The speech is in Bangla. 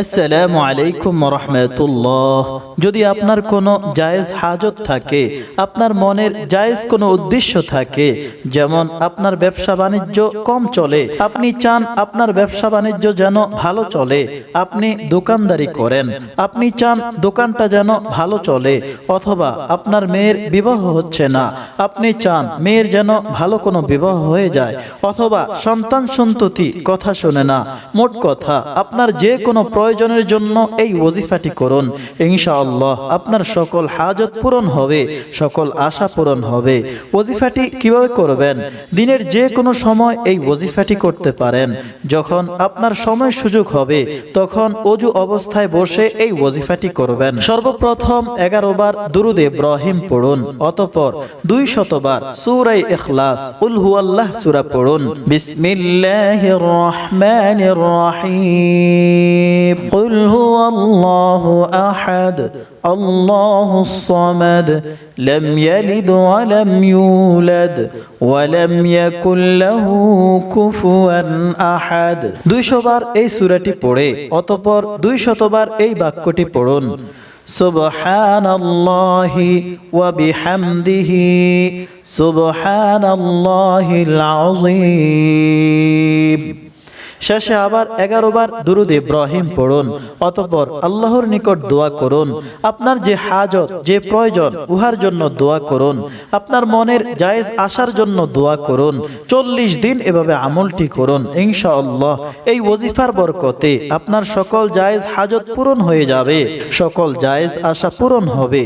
আসসালামু আলাইকুম রহমতুল্লাহ যদি আপনার কোনো জায়েজ হাজত থাকে, আপনার মনের জায়েজ কোনো উদ্দেশ্য থাকে, যেমন আপনার ব্যবসা বাণিজ্য কম চলে, আপনি চান আপনার ব্যবসা বাণিজ্য যেন ভালো চলে, আপনি দোকানদারি করেন, আপনি চান দোকানটা যেন ভালো চলে, অথবা আপনার মেয়ের বিবাহ হচ্ছে না, আপনি চান মেয়ের যেন ভালো কোনো বিবাহ হয়ে যায়, অথবা সন্তান সন্ততি কথা শোনে না, মোট কথা, আপনার যে কোনো প্রয়োজনের জন্য এই ওজিফাটি করুন। ইনশাআল্লাহ আপনার সকল হাজত পূরণ হবে, সকল আশা পূরণ হবে। ওজিফাটি কীভাবে করবেন? দিনের যে কোনো সময় এই ওজিফাটি করতে পারেন। যখন আপনার সময় সুযোগ হবে, তখন অজু অবস্থায় বসে এই ওজিফাটি করবেন। সর্বপ্রথম এগারো বার দুরুদ ইব্রাহিম পড়ুন, অতপর দুই শতবার সুরাই ইখলাস, উল হুয়াল্লাহ সুরা পড়ুন। বিসমিল্লাহির রহমানির রহিম। قل هو الله أحد الله الصمد لم يلد ولم يولد ولم يكن له كفوا أحد দুইশো বার এই সূরাটি পড়ে অতঃপর দুই শতবার এই বাক্যটি পড়ুন سبحان الله وبحمده سبحان الله العظيم শেষে আবার এগারো বার দুরুদ ইব্রাহিম পড়ুন, অতপর আল্লাহর নিকট দোয়া করুন, আপনার যে হাজত, যে প্রয়োজন, উহার জন্য দোয়া করুন, আপনার মনের জায়েজ আসার জন্য দোয়া করুন, চল্লিশ দিন এভাবে আমলটি করুন, ইনশাআল্লাহ এই ওজিফার বরকতে আপনার সকল জায়েজ হাজত পূরণ হয়ে যাবে, সকল জায়েজ আশা পূরণ হবে।